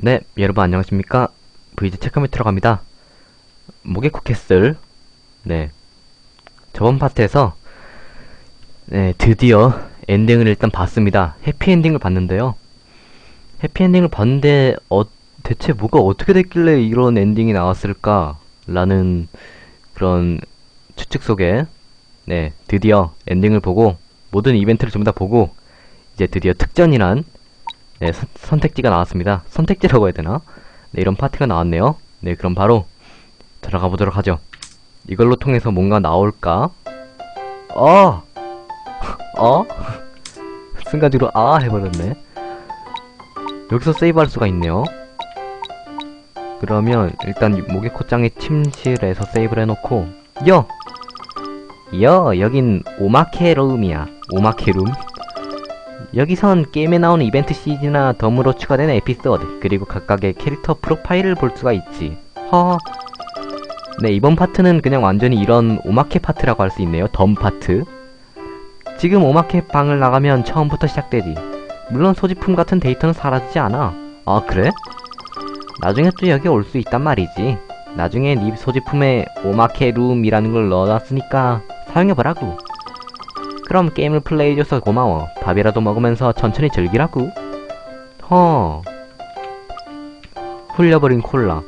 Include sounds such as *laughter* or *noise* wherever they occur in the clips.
네, 여러분 안녕하십니까? VG 체크메트로 갑니다. 모게코 캐슬. 네. 저번 파트에서, 네, 드디어 엔딩을 일단 봤습니다. 해피엔딩을 봤는데요. 해피엔딩을 봤는데, 어, 대체 뭐가 어떻게 됐길래 이런 엔딩이 나왔을까? 라는 그런 추측 속에, 네, 드디어 엔딩을 보고, 모든 이벤트를 전부 다 보고, 이제 드디어 특전이란 네, 선, 선택지가 나왔습니다. 선택지라고 해야 되나? 네, 이런 파트가 나왔네요. 네, 그럼 바로 들어가 보도록 하죠. 이걸로 통해서 뭔가 나올까? 어! *laughs* 어? *laughs* 순간적으로 아 해버렸네. 여기서 세이브할 수가 있네요. 그러면 일단 모게코짱의 침실에서 세이브를 해놓고 여! 여! 여긴 오마케 룸이야. 오마케 룸. 여기선 게임에 나오는 이벤트 시즌이나 덤으로 추가된 에피소드 그리고 각각의 캐릭터 프로파일을 볼 수가 있지. 허. 네 이번 파트는 그냥 완전히 이런 오마케 파트라고 할 수 있네요. 덤 파트. 지금 오마케 방을 나가면 처음부터 시작되지. 물론 소지품 같은 데이터는 사라지지 않아. 아 그래? 나중에 또 여기 올 수 있단 말이지. 나중에 네 소지품에 오마케 룸이라는 걸 넣어놨으니까 사용해보라고 그럼 게임을 플레이해줘서 고마워. 밥이라도 먹으면서 천천히 즐기라고. 허. 흘려버린 콜라.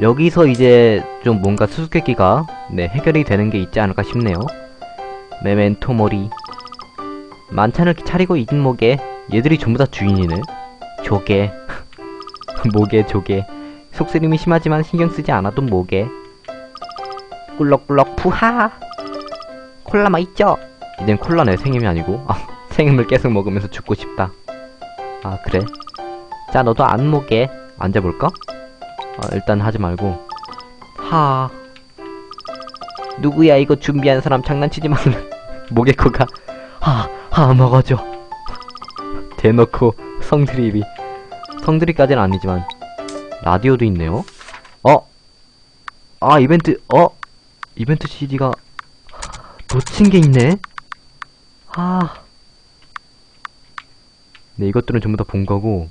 여기서 이제 좀 뭔가 수수께끼가 네 해결이 되는 게 있지 않을까 싶네요. 메멘토 모리. 만찬을 차리고 있는 목에 얘들이 전부 다 주인이네. 조개. *laughs* 목에 조개. 속쓰림이 심하지만 신경 쓰지 않아도 목에. 꿀럭꿀럭 푸하. 콜라 맛있죠? 이젠 콜라 내 생임이 아니고 아, *laughs* 생임을 계속 먹으면서 죽고 싶다. 아 그래? 자 너도 안 먹게 앉아볼까? 아, 일단 하지 말고. 하. 누구야 이거 준비한 사람 장난치지 말라. *laughs* 모게코가. 하하 먹어줘. 대놓고 성드립이. 성드립까지는 아니지만. 라디오도 있네요? 어? 아 이벤트 어? 이벤트 CD가 놓친 게 있네 아. 네, 이것들은 전부 다 본 거고.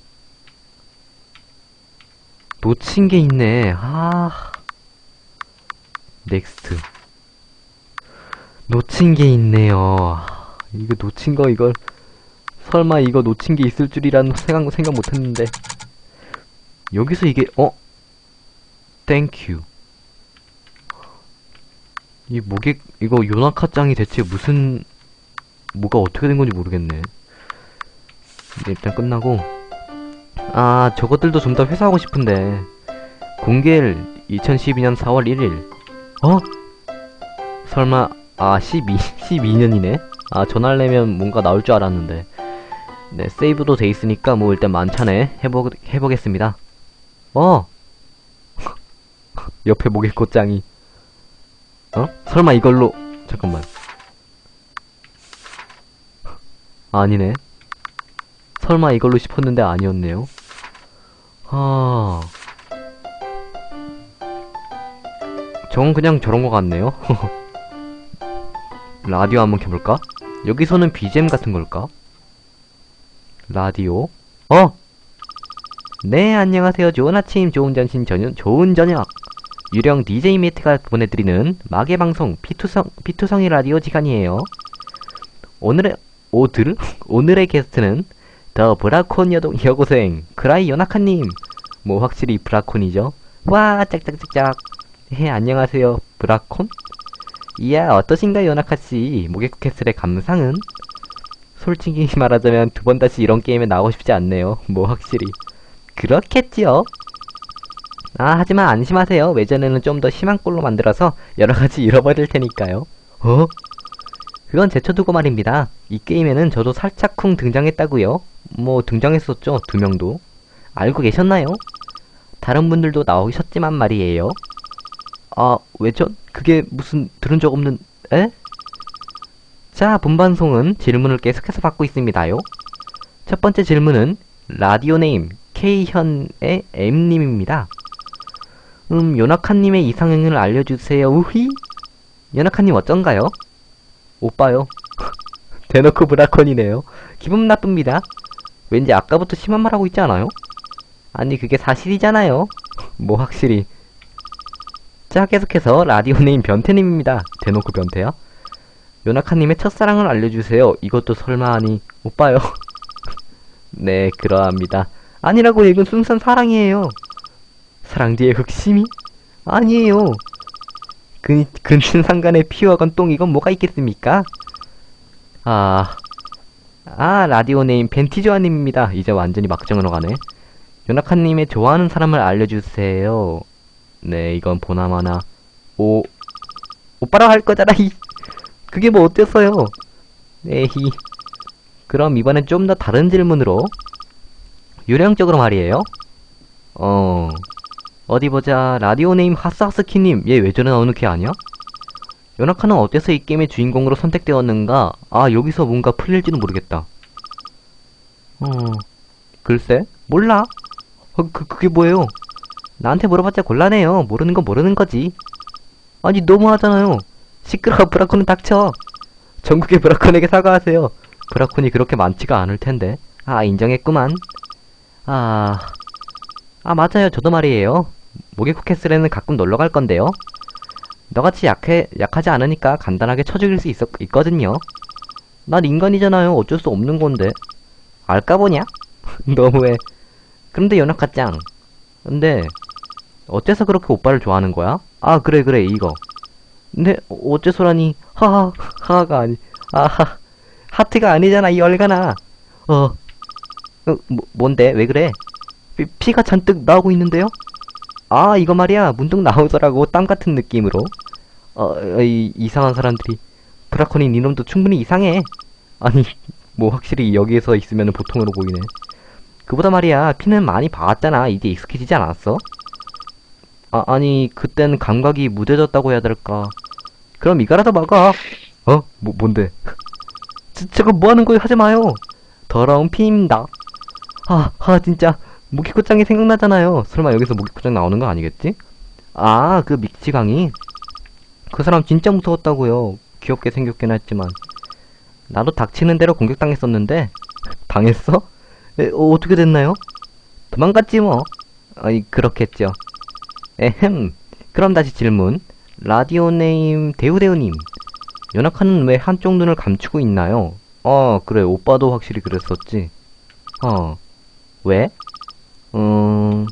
놓친 게 있네. 아. 넥스트. 놓친 게 있네요. 이거 놓친 거, 이걸. 설마 이거 놓친 게 있을 줄이란 생각, 생각 못 했는데. 여기서 이게, 어? 땡큐. 이 목에, 이거 요나카 짱이 대체 무슨 뭐가 어떻게 된 건지 모르겠네. 네, 일단 끝나고 아 저것들도 좀 더 회수하고 싶은데 공개일 2012년 4월 1일 어? 설마 아 12, 12년이네? *laughs* 아 전화하려면 뭔가 나올 줄 알았는데 네 세이브도 돼 있으니까 뭐 일단 만찬에 해보, 해보겠습니다 어? *laughs* 옆에 모개꽃장이 어? 설마 이걸로 잠깐만 아니네. 설마 이걸로 싶었는데 아니었네요. 아. 저건 그냥 저런 거 같네요. *laughs* 라디오 한번 켜볼까? 여기서는 BGM 같은 걸까? 라디오? 어! 네, 안녕하세요. 좋은 아침, 좋은 전신, 저녁, 좋은 저녁. 유령 DJ 메이트가 보내드리는 마개 방송 피투성, 피투성이 라디오 시간이에요. 오늘의 오들? 오늘의 게스트는 더 브라콘 여동 여고생 크라이 연아카님 뭐 확실히 브라콘이죠 와 짝짝짝짝 예 안녕하세요 브라콘? 이야 어떠신가요 연아카씨 모개쿠캐슬의 감상은? 솔직히 *laughs* 말하자면 두 번 다시 이런 게임에 나오고 싶지 않네요 뭐 확실히 그렇겠지요 아 하지만 안심하세요 외전에는 좀 더 심한 꼴로 만들어서 여러가지 잃어버릴 테니까요 어? 그건 제쳐두고 말입니다. 이 게임에는 저도 살짝쿵 등장했다고요. 뭐 등장했었죠. 두 명도. 알고 계셨나요? 다른 분들도 나오셨지만 말이에요. 아, 왜죠? 그게 무슨 들은 적 없는 에? 자, 본방송은 질문을 계속해서 받고 있습니다요. 첫 번째 질문은 라디오 네임 K현의 M님입니다. 음, 요나카님의 이상형을 알려주세요. 우휘? 요나카님 어쩐가요? 오빠요. *laughs* 대놓고 브라콘이네요. 기분 나쁩니다. 왠지 아까부터 심한 말 하고 있지 않아요? 아니 그게 사실이잖아요. *laughs* 뭐 확실히. 자 계속해서 라디오네임 변태님입니다. 대놓고 변태야? 요나카님의 첫사랑을 알려주세요. 이것도 설마 아니 오빠요. *laughs* 네 그러합니다. 아니라고 이건 순수한 사랑이에요. 사랑 뒤에 흑심이? 아니에요. 근, 근친 상간에 피와 건 똥 이건 뭐가 있겠습니까? 아, 아 라디오 네임 벤티조아님입니다. 이제 완전히 막정으로 가네. 요나카님의 좋아하는 사람을 알려주세요. 네, 이건 보나마나 오 오빠라 할 거잖아. 이 그게 뭐 어땠어요? 에히. 그럼 이번엔 좀 더 다른 질문으로 유령적으로 말이에요. 어 어디 보자 라디오 네임 하스하스키님 얘왜 저래 나오는 걔 아니야? 요나카는 어째서 이 게임의 주인공으로 선택되었는가? 아 여기서 뭔가 풀릴지도 모르겠다. 어 글쎄 몰라. 어, 그 그게 뭐예요? 나한테 물어봤자 곤란해요. 모르는 건 모르는 거지. 아니 너무하잖아요. 시끄러워 브라콘은 닥쳐. 전국의 브라콘에게 사과하세요. 브라콘이 그렇게 많지가 않을 텐데. 아 인정했구만. 아, 아 맞아요. 저도 말이에요. 모기코 캐슬에는 가끔 놀러 갈 건데요. 너같이 약해 약하지 않으니까 간단하게 쳐 죽일 수 있, 있거든요. 난 인간이잖아요. 어쩔 수 없는 건데. 알까 보냐? *laughs* 너무해. 그런데 연락가 짱. 근데 어째서 그렇게 오빠를 좋아하는 거야? 아 그래 그래 이거. 근데 어- 어째서라니 하하 하하가 아니 아하 하트가 아니잖아 이 얼간아. 어. 어 뭐, 뭔데 왜 그래? 피, 피가 잔뜩 나오고 있는데요? 아 이거 말이야. 문득 나오더라고. 땀 같은 느낌으로. 어, 이 이상한 사람들이. 브라코니 니놈도 충분히 이상해. 아니 *laughs* 뭐 확실히 여기에서 있으면 보통으로 보이네. 그보다 말이야 피는 많이 봐왔잖아. 이제 익숙해지지 않았어? 아 아니 그땐 감각이 무뎌졌다고 해야 될까? 그럼 이거라도 먹어. 어? 뭐 뭔데? 저, 저거 뭐하는 거예요 하지 마요. 더러운 피입니다. 아, 아 진짜 모기코짱이 생각나잖아요 설마 여기서 모기코짱 나오는 거 아니겠지? 아 그 믹치강이 그 사람 진짜 무서웠다고요 귀엽게 생겼긴 했지만 나도 닥치는 대로 공격당했었는데 *laughs* 당했어? 에, 어, 어떻게 됐나요? 도망갔지 뭐. 아니 그렇겠죠. 에헴. 그럼 다시 질문. 라디오 네임 대우대우님. 연락하는 왜 한쪽 눈을 감추고 있나요? 어 그래 오빠도 확실히 그랬었지. 어 왜? 음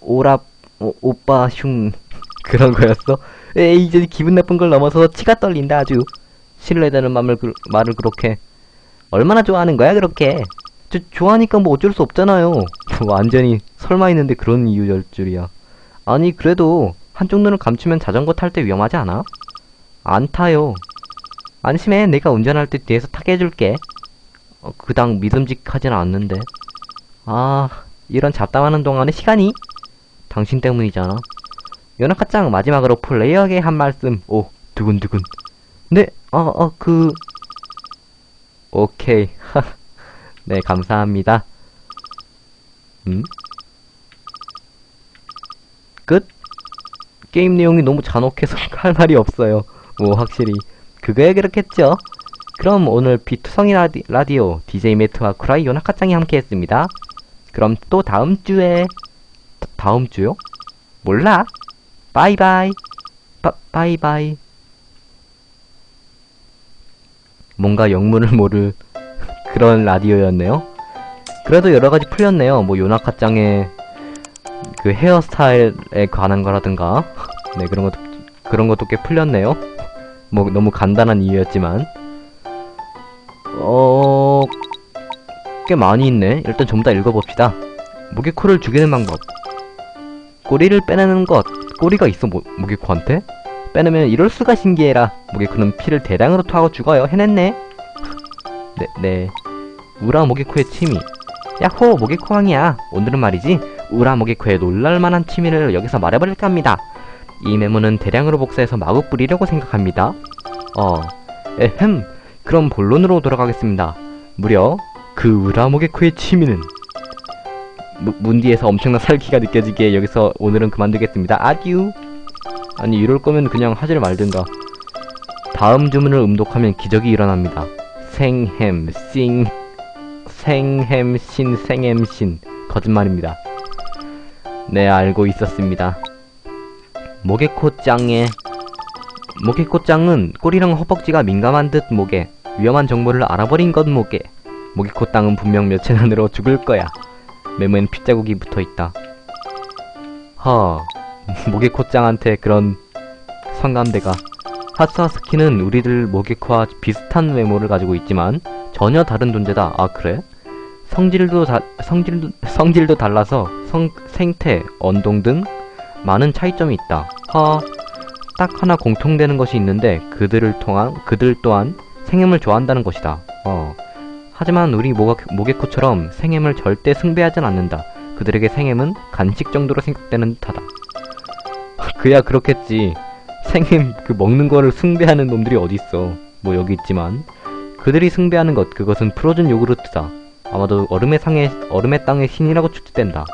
오랍 오, 오빠 흉 *laughs* 그런 거였어? 에이 이제 기분 나쁜 걸 넘어서 치가 떨린다 아주. 신뢰되는 말을, 그, 말을 그렇게 얼마나 좋아하는 거야 그렇게? 저, 좋아하니까 뭐 어쩔 수 없잖아요. *laughs* 완전히 설마 있는데 그런 이유일 줄이야. 아니 그래도 한쪽 눈을 감추면 자전거 탈 때 위험하지 않아? 안 타요. 안심해 내가 운전할 때 뒤에서 타게 해줄게. 어, 그당 믿음직하진 않는데. 아 이런 잡담하는 동안에 시간이? 당신 때문이잖아. 연합가짱 마지막으로 플레이어에게 한 말씀. 오 두근두근. 네, 어, 어, 그, 오케이. *laughs* 네, 감사합니다. 음? 끝? 게임 내용이 너무 잔혹해서 *laughs* 할 말이 없어요. 뭐, 확실히. 그거야 그렇겠죠? 그럼 오늘 비투성이 라디, 라디오 DJ 매트와 쿠라이 요나카짱이 함께 했습니다. 그럼 또 다음 주에, 다, 다음 주요? 몰라. 바이바이. 바, 바이바이. 뭔가 영문을 모를 *laughs* 그런 라디오였네요. 그래도 여러 가지 풀렸네요. 뭐 요나카짱의 그 헤어스타일에 관한 거라든가, *laughs* 네 그런 것도 그런 것도 꽤 풀렸네요. 뭐 너무 간단한 이유였지만, 어, 꽤 많이 있네. 일단 전부 다 읽어봅시다. 무기코를 죽이는 방법. 꼬리를 빼내는 것. 꼬리가 있어 모, 무기코한테? 빼내면 이럴 수가 신기해라. 모기코는 피를 대량으로 토하고 죽어요. 해냈네. 네, 네. 우라 모기코의 취미. 야호, 모기코왕이야. 오늘은 말이지. 우라 모기코의 놀랄만한 취미를 여기서 말해버릴까 합니다. 이 메모는 대량으로 복사해서 마구 뿌리려고 생각합니다. 어, 에헴. 그럼 본론으로 돌아가겠습니다. 무려 그 우라 모기코의 취미는? 무, 문디에서 엄청난 살기가 느껴지기에 여기서 오늘은 그만두겠습니다. 아듀. 아니 이럴 거면 그냥 하지를 말든가. 다음 주문을 음독하면 기적이 일어납니다. 생햄 싱 생햄 신 생햄 신. 거짓말입니다. 네, 알고 있었습니다. 모게코짱의 모게코짱은 꼬리랑 허벅지가 민감한 듯 모게 위험한 정보를 알아버린 것 모게 모게코 땅은 분명 며칠 안으로 죽을 거야. 메모엔 핏자국이 붙어 있다. 허, 모게코짱한테 그런 성감대가. 하스하스키는 우리들 모게코와 비슷한 외모를 가지고 있지만 전혀 다른 존재다. 아 그래? 성질도 다, 성질도 성질도 달라서 성, 생태, 언동 등 많은 차이점이 있다. 허, 딱 하나 공통되는 것이 있는데 그들을 통한 그들 또한 생엠을 좋아한다는 것이다. 어. 하지만 우리 모가, 모게코처럼 생엠을 절대 숭배하진 않는다. 그들에게 생엠은 간식 정도로 생각되는 듯하다. *laughs* 그야 그렇겠지. 생엠 그 먹는 거를 숭배하는 놈들이 어딨어. 뭐 여기 있지만 그들이 숭배하는 것 그것은 프로즌 요구르트다. 아마도 얼음의 상에 얼음의 땅의 신이라고 추측된다.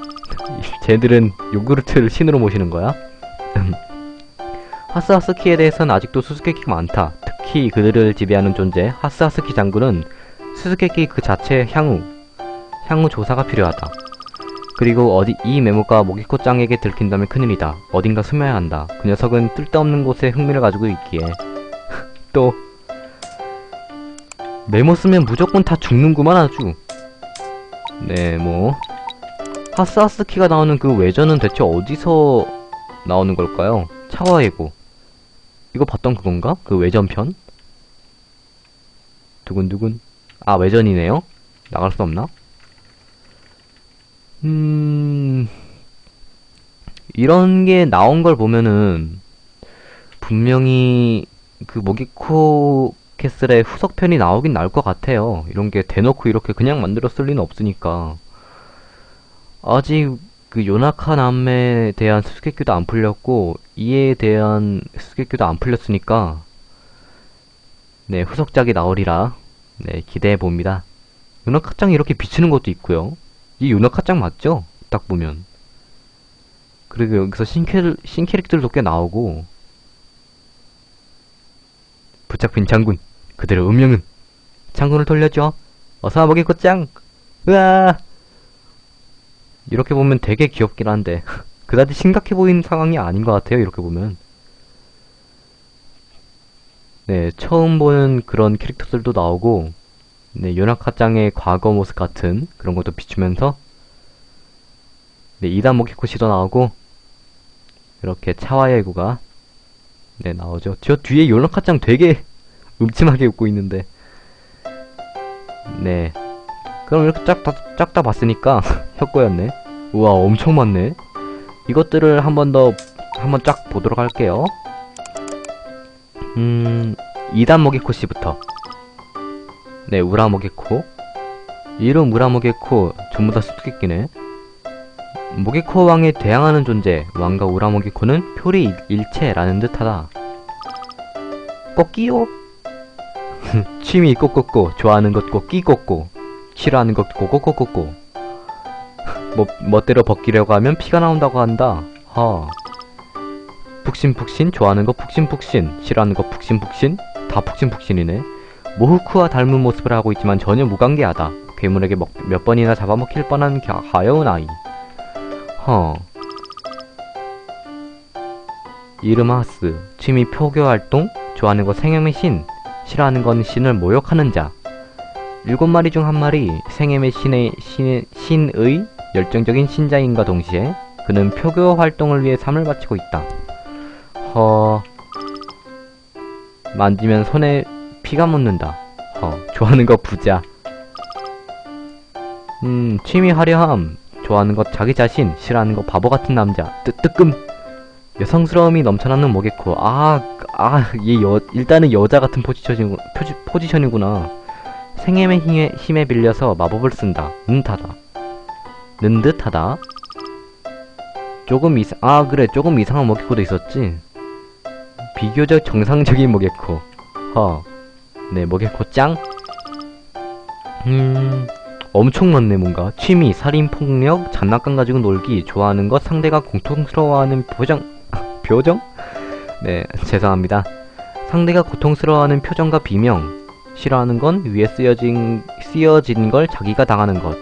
*laughs* 쟤들은 요구르트를 신으로 모시는 거야? 하스하스키에 대해서는 아직도 수수께끼가 많다. 특히 그들을 지배하는 존재 하스하스키 장군은 수수께끼 그 자체의 향후 향후 조사가 필요하다. 그리고 어디 이 메모가 모기코짱에게 들킨다면 큰일이다. 어딘가 숨어야 한다. 그 녀석은 뜰데없는 곳에 흥미를 가지고 있기에 *laughs* 또 메모 쓰면 무조건 다 죽는구만 아주. 네, 뭐 하스하스 키가 나오는 그 외전은 대체 어디서 나오는 걸까요? 차와예고. 이거 봤던 그건가? 그 외전편? 두근두근. 아, 외전이네요? 나갈 수 없나? 음, 이런 게 나온 걸 보면은, 분명히, 그, 모기코 캐슬의 후속편이 나오긴 나올 것 같아요. 이런 게 대놓고 이렇게 그냥 만들었을 리는 없으니까. 아직, 그, 요나카 남매에 대한 수수께끼도 안 풀렸고, 이에 대한 수수께끼도 안 풀렸으니까, 네, 후속작이 나오리라, 네, 기대해 봅니다. 요나카짱이 이렇게 비치는 것도 있고요. 이 요나카짱 맞죠? 딱 보면. 그리고 여기서 신캐, 신캐릭들도 꽤 나오고, 부착빈 장군, 그들의 운명은? 장군을 돌려줘. 어서 먹이 곧짱! 으아! 이렇게 보면 되게 귀엽긴 한데, *laughs* 그다지 심각해 보이는 상황이 아닌 것 같아요, 이렇게 보면. 네, 처음 보는 그런 캐릭터들도 나오고, 네, 요나카짱의 과거 모습 같은 그런 것도 비추면서, 네, 이단 모키코시도 나오고, 이렇게 차와예구가, 네, 나오죠. 저 뒤에 요나카짱 되게 *laughs* 음침하게 웃고 있는데, 네. 그럼 이렇게 쫙 다, 쫙 다 봤으니까, *laughs* 혁고였네. 우와, 엄청 많네. 이것들을 한 번 더, 한번 쫙 보도록 할게요. 음, 2단 모기코 씨부터. 네, 우라 모기코. 이름 우라 모기코, 전부 다 수수께끼네. 모기코 왕에 대항하는 존재, 왕과 우라 모기코는 표리 일- 일체라는 듯하다. 꼬끼요? *laughs* 취미 꼬꼬꼬, 좋아하는 것 꼬끼 꼬꼬, 싫어하는 것 꼬꼬꼬꼬꼬. *laughs* 뭐, 멋대로 벗기려고 하면 피가 나온다고 한다. 허. 푹신푹신, 좋아하는 거 푹신푹신, 싫어하는 거 푹신푹신, 다 푹신푹신이네. 모후쿠와 닮은 모습을 하고 있지만 전혀 무관계하다. 괴물에게 먹, 몇 번이나 잡아먹힐 뻔한 가, 가여운 아이. 허. 이름 하스, 취미 표교 활동, 좋아하는 거 생염의 신, 싫어하는 건 신을 모욕하는 자. 일곱 마리 중 한 마리 생엠의 신의 신, 신의 열정적인 신자인과 동시에 그는 표교 활동을 위해 삶을 바치고 있다. 허 만지면 손에 피가 묻는다. 허 좋아하는 거 부자. 음 취미 화려함 좋아하는 것 자기 자신 싫어하는 거 바보 같은 남자. 뜨 뜨끔 여성스러움이 넘쳐나는 모게코. 아아얘 여 일단은 여자 같은 포지션이 포지, 포지션이구나. 생엠의 힘에, 힘에 빌려서 마법을 쓴다. 는타다. 는 듯하다. 조금 이상, 아, 그래, 조금 이상한 모게코도 있었지. 비교적 정상적인 모게코. 허. 네, 모게코 짱. 음, 엄청 많네, 뭔가. 취미, 살인, 폭력, 장난감 가지고 놀기, 좋아하는 것, 상대가 공통스러워하는 표정, *laughs* 표정? 네, 죄송합니다. 상대가 고통스러워하는 표정과 비명, 싫어하는 건 위에 쓰여진, 쓰여진 걸 자기가 당하는 것.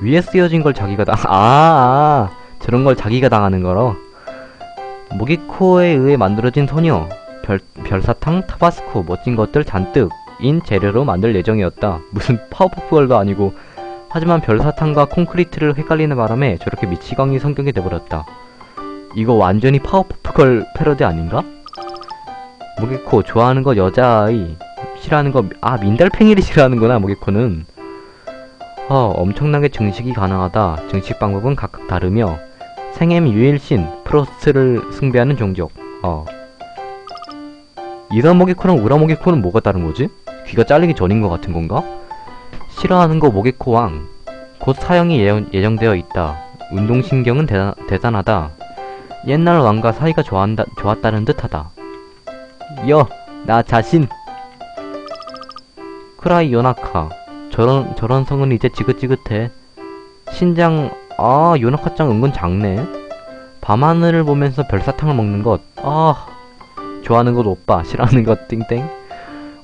위에 쓰여진 걸 자기가 당, 아, 아, 저런 걸 자기가 당하는 거로. 모기코에 의해 만들어진 소녀. 별, 별사탕, 타바스코, 멋진 것들 잔뜩 인 재료로 만들 예정이었다. 무슨 파워포프걸도 아니고. 하지만 별사탕과 콘크리트를 헷갈리는 바람에 저렇게 미치광이 성격이 돼버렸다. 이거 완전히 파워포프걸 패러디 아닌가? 모기코 좋아하는 거 여자아이 싫어하는 거 아 민달팽이를 싫어하는구나 모기코는 어 엄청나게 증식이 가능하다 증식 방법은 각각 다르며 생엠 유일신 프로스트를 숭배하는 종족 어 이런 모기코랑 우라 모기코는 뭐가 다른 거지? 귀가 잘리기 전인 것 같은 건가? 싫어하는 거 모기코 왕. 곧 사형이 예정, 예정 되어 있다. 운동신경은 대단, 대단하다. 옛날 왕과 사이가 좋아한다, 좋았다는 듯하다. 여, 나 자신. 크라이 요나카. 저런, 저런 성은 이제 지긋지긋해. 신장, 아, 요나카짱 은근 작네. 밤하늘을 보면서 별사탕을 먹는 것. 아, 좋아하는 것 오빠, *laughs* 싫어하는 것 띵땡.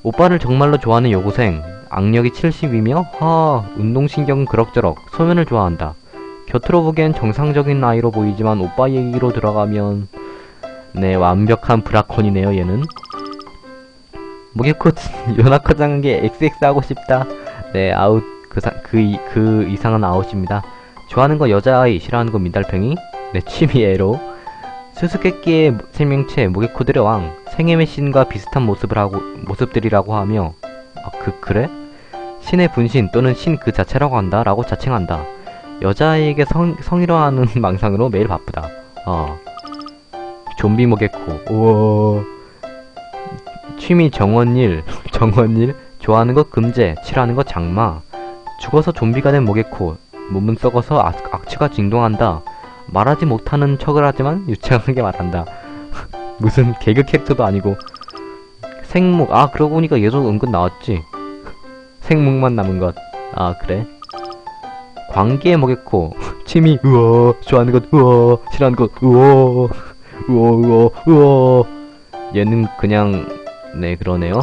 오빠를 정말로 좋아하는 여고생. 악력이 70이며, 하, 운동신경은 그럭저럭, 소면을 좋아한다. 곁으로 보기엔 정상적인 나이로 보이지만 오빠 얘기로 들어가면, 네, 완벽한 브라콘이네요, 얘는. 무게코 요나카장에게 XX 하고 싶다. 네, 아웃, 그, 사, 그, 이, 그 이상은 아웃입니다. 좋아하는 거 여자아이, 싫어하는 거 민달팽이? 네, 취미 에로. 수수께끼의 생명체, 무게코들의 왕, 생애의 신과 비슷한 모습을 하고, 모습들이라고 하며, 아, 그, 그래? 신의 분신 또는 신 그 자체라고 한다 라고 자칭한다. 여자아이에게 성, 성희롱하는 *laughs* 망상으로 매일 바쁘다. 어. 좀비 모게코. 우와. 취미 정원일. *laughs* 정원일. 좋아하는 것 금제. 싫어하는 것 장마. 죽어서 좀비가 된 모게코. 몸은 썩어서 악, 악취가 진동한다. 말하지 못하는 척을 하지만 유창하게 말한다. *laughs* 무슨 개그 캐릭터도 아니고. 생목. 아, 그러고 보니까 얘도 은근 나왔지. *laughs* 생목만 남은 것. 아, 그래? 광기의 모겠코. *laughs* 취미, 우와. 좋아하는 것, 우와. 싫어하는 것, 우와. 우와, 우와, 우와. 얘는 그냥, 네, 그러네요.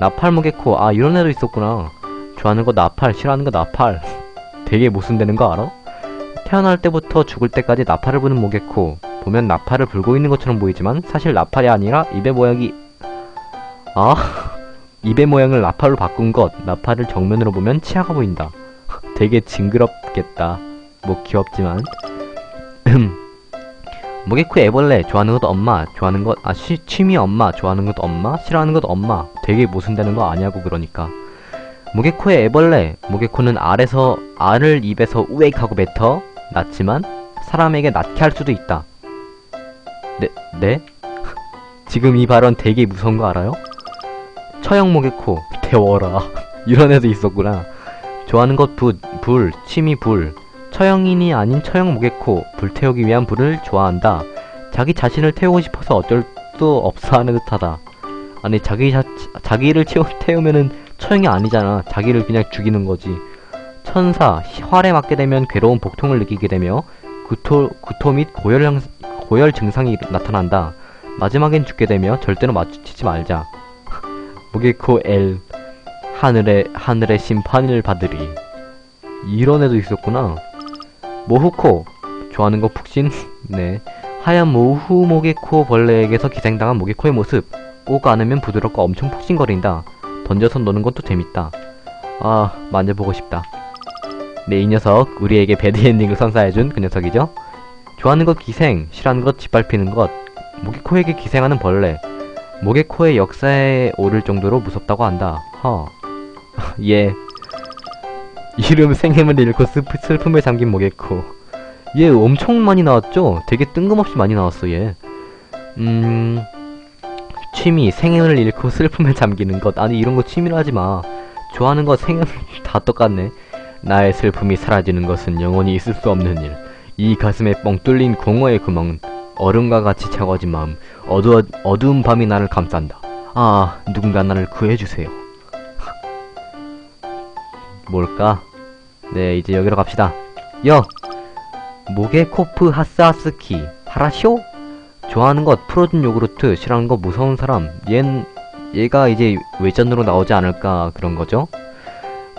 나팔 모겠코. 아, 이런 애도 있었구나. 좋아하는 거 나팔, 싫어하는 거 나팔. 되게 모순되는 거 알아? 태어날 때부터 죽을 때까지 나팔을 부는 모겠코. 보면 나팔을 불고 있는 것처럼 보이지만 사실 나팔이 아니라 입의 모양이 아 *laughs* 입의 모양을 나팔로 바꾼 것. 나팔을 정면으로 보면 치아가 보인다. *laughs* 되게 징그럽겠다. 뭐 귀엽지만. 모게코 애벌레 좋아하는 것 엄마 좋아하는 것아 취미 엄마 좋아하는 것 엄마 싫어하는 것 엄마. 되게 모순되는 거 아니냐고 그러니까 모게코의 애벌레 모게코는 알에서 알을 입에서 우엑 하고 뱉어 낳지만 사람에게 낳게 할 수도 있다 네? 네? *laughs* 지금 이 발언 되게 무서운 거 알아요? 처형 모게코 태워라 *laughs* 이런 애도 있었구나 좋아하는 것 불, 불, 취미 불 처형인이 아닌 처형 모게코 불태우기 위한 불을 좋아한다 자기 자신을 태우고 싶어서 어쩔 수 없어 하는 듯하다 아니 자기 자, 자기를 채우, 태우면은 처형이 아니잖아. 자기를 그냥 죽이는 거지. 천사 활에 맞게 되면 괴로운 복통을 느끼게 되며 구토, 구토 및 고열, 형, 고열 증상이 나타난다. 마지막엔 죽게 되며 절대로 마주치지 말자. *laughs* 무게코 엘 하늘의 하늘의 심판을 받으리. 이런 애도 있었구나. 모후코. 좋아하는 거 푹신? *laughs* 네. 하얀 모후 모게코 벌레에게서 기생당한 모게코의 모습. 꼭 안으면 부드럽고 엄청 푹신거린다 던져서 노는 것도 재밌다 아 만져보고 싶다 네 이 녀석 우리에게 배드엔딩을 선사해준 그 녀석이죠 좋아하는 것 기생 싫어하는 것 짓밟히는 것 모게코에게 기생하는 벌레 모게코의 역사에 오를 정도로 무섭다고 한다. 허. *laughs* 예. 이름 생애을 잃고 슬, 슬픔에 잠긴 모게코. 얘 엄청 많이 나왔죠? 되게 뜬금없이 많이 나왔어, 얘. 음. 취미, 생애을 잃고 슬픔에 잠기는 것. 아니, 이런 거 취미로 하지 마. 좋아하는 거 생애 *laughs* 다 똑같네. 나의 슬픔이 사라지는 것은 영원히 있을 수 없는 일. 이 가슴에 뻥 뚫린 공허의 구멍. 얼음과 같이 차가워진 마음. 어두, 어두운 밤이 나를 감싼다. 아, 누군가 나를 구해주세요. *laughs* 뭘까? 네, 이제 여기로 갑시다. 여! 모게코프 하스하스키. 하라쇼? 좋아하는 것 프로틴 요구르트, 싫어하는 거 무서운 사람. 얜, 얘가 이제 외전으로 나오지 않을까 그런 거죠?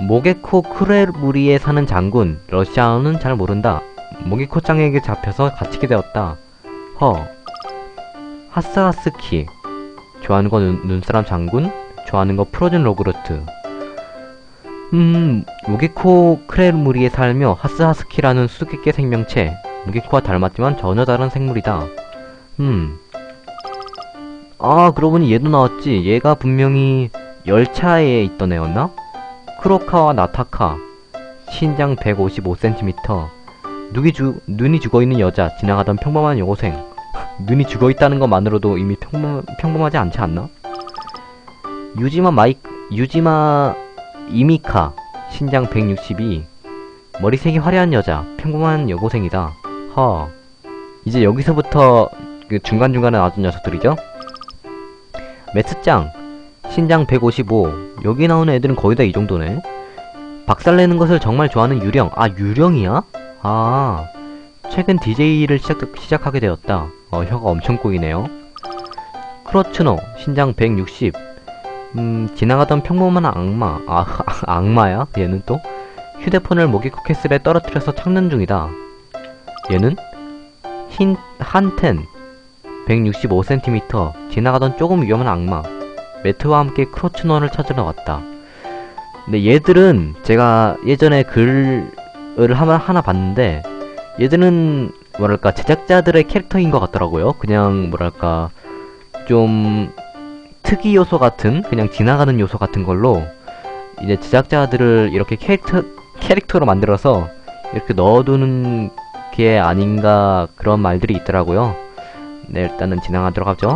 모게코 크레무리에 사는 장군 러시아어는 잘 모른다. 모게코 짱에게 잡혀서 갇히게 되었다. 허. 하스하스키. 좋아하는 거 눈, 눈사람 장군 좋아하는 거 프로즌 로그로트. 음 모게코 크레무리에 살며 하스하스키라는 수수께끼 생명체. 모게코와 닮았지만 전혀 다른 생물이다 음 아, 그러고 보니 얘도 나왔지. 얘가 분명히 열차에 있던 애였나? 크로카와 나타카. 신장 155cm. 눈이, 죽, 눈이 죽어있는 여자. 지나가던 평범한 여고생. *laughs* 눈이 죽어있다는 것만으로도 이미 평범, 평범하지 않지 않나? 유지마 마이, 유지마 이미카. 신장 162. 머리색이 화려한 여자. 평범한 여고생이다. 허. 이제 여기서부터 그 중간중간에 나왔던 녀석들이죠? 매트짱 신장 155 여기 나오는 애들은 거의 다 이 정도네 박살내는 것을 정말 좋아하는 유령 아 유령이야? 아 최근 DJ를 시작, 시작하게 되었다 어 혀가 엄청 꼬이네요 크로츠노 신장 160 음, 지나가던 평범한 악마 아 *laughs* 악마야? 얘는 또? 휴대폰을 모기코 캐슬에 떨어뜨려서 찾는 중이다 얘는? 흰 한텐 165cm 지나가던 조금 위험한 악마 매트와 함께 크로츠너를 찾으러 왔다. 근데 얘들은 제가 예전에 글을 하나, 하나 봤는데 얘들은 뭐랄까 제작자들의 캐릭터인 것 같더라고요. 그냥 뭐랄까 좀 특이 요소 같은 그냥 지나가는 요소 같은 걸로 이제 제작자들을 이렇게 캐릭터 캐릭터로 만들어서 이렇게 넣어두는 게 아닌가 그런 말들이 있더라고요. 네, 일단은 진행하도록 하죠.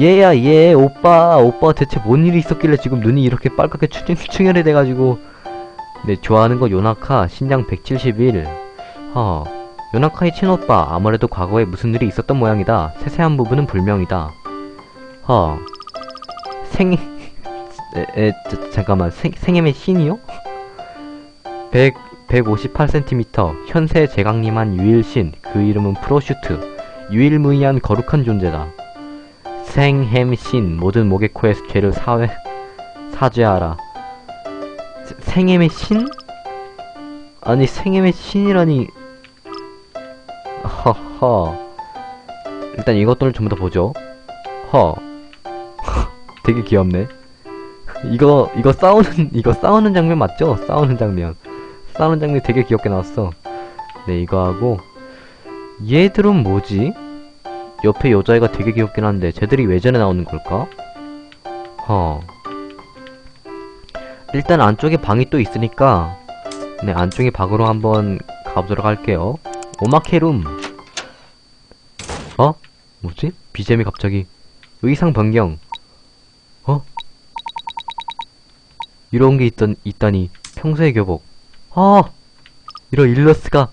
얘야, 얘, 오빠, 오빠 대체 뭔 일이 있었길래 지금 눈이 이렇게 빨갛게 충, 충혈이 돼가지고. 네, 좋아하는 거 요나카, 신장 171. 허, 요나카의 친오빠, 아무래도 과거에 무슨 일이 있었던 모양이다. 세세한 부분은 불명이다. 허, 생, 에, 에, 저, 잠깐만, 생, 생애의 신이요? 100, 158cm, 현세 제강림한 유일신, 그 이름은 프로슈트. 유일무이한 거룩한 존재다. 생햄신 모든 모게코의 죄를 사회 사죄하라. 세- 생햄의 신? 아니 생햄의 신이라니. 허허. 일단 이것들을 전부 다 보죠. 허. *laughs* 되게 귀엽네. 이거 이거 싸우는 이거 싸우는 장면 맞죠? 싸우는 장면. 싸우는 장면 되게 귀엽게 나왔어. 네 이거 하고 얘들은 뭐지? 옆에 여자애가 되게 귀엽긴 한데 쟤들이 왜 전에 나오는 걸까? 허 일단 안쪽에 방이 또 있으니까 네 안쪽에 방으로 한번 가보도록 할게요 오마케룸 어? 뭐지? 비잼이 갑자기 의상 변경 어? 이런 게 있던, 있다니 평소의 교복 아 이런 일러스가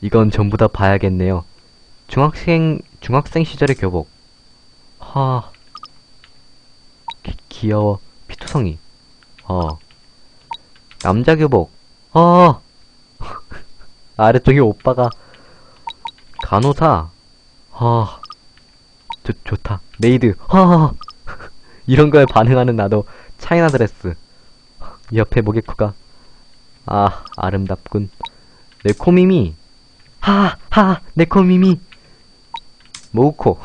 이건 전부 다 봐야겠네요. 중학생, 중학생 시절의 교복. 하. 기, 귀여워. 피투성이. 어. 남자 교복. 어. *laughs* 아래쪽에 오빠가. 간호사. 아. 좋, 좋다. 메이드. 아. *laughs* 이런 거에 반응하는 나도 차이나 드레스. 옆에 모게코가. 아, 아름답군. 내 코미미. 하, 하, 네코미미. 모우코.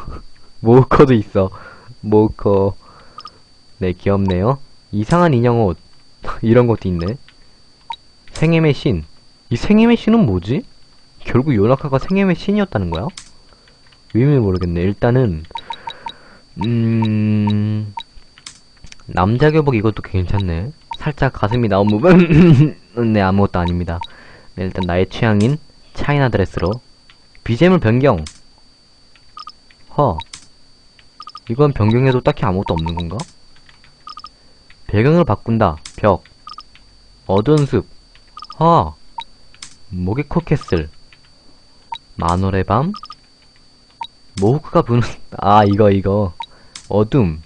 모우코도 있어. 모우코. 네, 귀엽네요. 이상한 인형 옷. *laughs* 이런 것도 있네. 생애의 신. 이 생애의 신은 뭐지? 결국 요나카가 생애의 신이었다는 거야? 의미 모르겠네. 일단은, 음, 남자 교복 이것도 괜찮네. 살짝 가슴이 나온 부분. *laughs* 네, 아무것도 아닙니다. 네, 일단 나의 취향인 차이나 드레스로. BGM을 변경. 허. 이건 변경해도 딱히 아무것도 없는 건가? 배경을 바꾼다. 벽. 어두운 숲. 허. 모게코 캐슬 마노레 밤. 모후크가 부는 *laughs* 아 이거 이거. 어둠.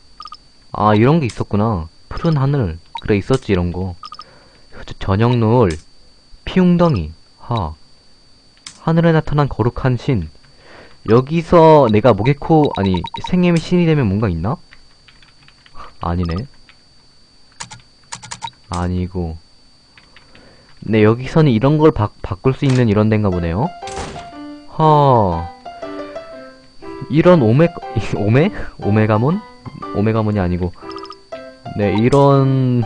아 이런 게 있었구나. 푸른 하늘. 그래 있었지 이런 거. 저녁 노을. 피웅덩이. 하 하늘에 나타난 거룩한 신 여기서 내가 모게코 아니 생애의 신이 되면 뭔가 있나? 아니네 아니고. 네, 여기서는 이런 걸 바, 바꿀 수 있는 이런 데인가 보네요. 허. 이런 오메, *laughs* 오메? 오메가몬? 오메가몬이 아니고. 네, 이런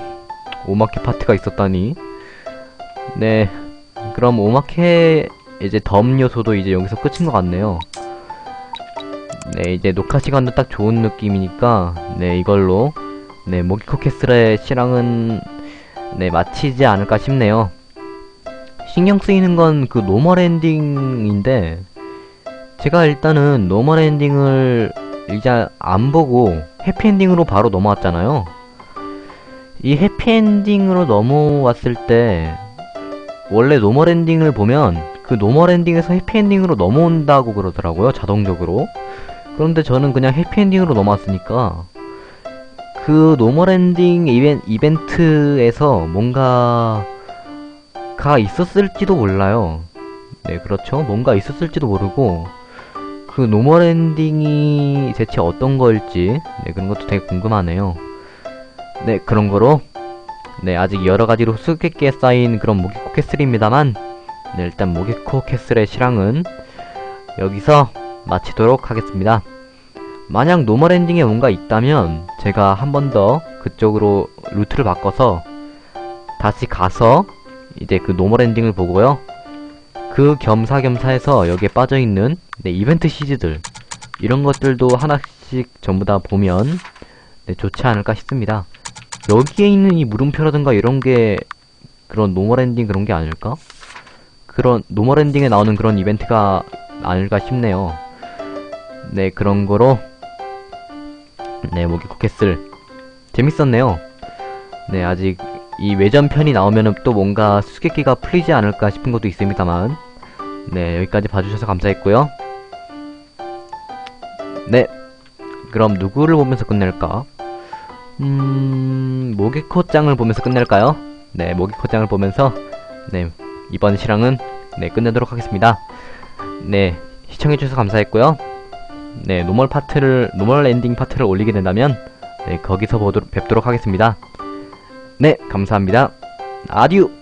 오마케 파트가 있었다니. 네, 그럼 오마케 이제 덤 요소도 이제 여기서 끝인 것 같네요. 네, 이제 녹화 시간도 딱 좋은 느낌이니까, 네, 이걸로, 네, 모기코 캐슬의 실황은, 네, 마치지 않을까 싶네요. 신경 쓰이는 건 그 노멀 엔딩인데, 제가 일단은 노멀 엔딩을 이제 안 보고 해피엔딩으로 바로 넘어왔잖아요. 이 해피엔딩으로 넘어왔을 때, 원래 노멀 엔딩을 보면 그 노멀 엔딩에서 해피엔딩으로 넘어온다고 그러더라고요, 자동적으로. 그런데 저는 그냥 해피엔딩으로 넘어왔으니까, 그 노멀 엔딩 이벤, 이벤트에서 뭔가, 가 있었을지도 몰라요. 네, 그렇죠. 뭔가 있었을지도 모르고, 그 노멀 엔딩이 대체 어떤 거일지, 네, 그런 것도 되게 궁금하네요. 네, 그런 거로, 네, 아직 여러 가지로 수수께끼에 쌓인 그런 모기코 캐슬입니다만, 네, 일단 모기코 캐슬의 실황은 여기서 마치도록 하겠습니다. 만약 노멀 엔딩에 뭔가 있다면, 제가 한 번 더 그쪽으로 루트를 바꿔서 다시 가서 이제 그 노멀 엔딩을 보고요. 그 겸사겸사해서 여기에 빠져있는 네, 이벤트 시즈들 이런 것들도 하나씩 전부 다 보면 네, 좋지 않을까 싶습니다. 여기에 있는 이 물음표라든가 이런 게 그런 노멀 엔딩 그런 게 아닐까? 그런 노멀 엔딩에 나오는 그런 이벤트가 아닐까 싶네요. 네 그런 거로 네 모기코 캐슬 재밌었네요. 네 아직 이 외전편이 나오면은 또 뭔가 수수께끼가 풀리지 않을까 싶은 것도 있습니다만 네 여기까지 봐주셔서 감사했고요. 네 그럼 누구를 보면서 끝낼까? 음... 모기코짱을 보면서 끝낼까요? 네, 모기코짱을 보면서 네, 이번 실황은 네, 끝내도록 하겠습니다. 네, 시청해주셔서 감사했고요. 네, 노멀 파트를, 노멀 엔딩 파트를 올리게 된다면 네, 거기서 보도록, 뵙도록 하겠습니다. 네, 감사합니다. 아듀!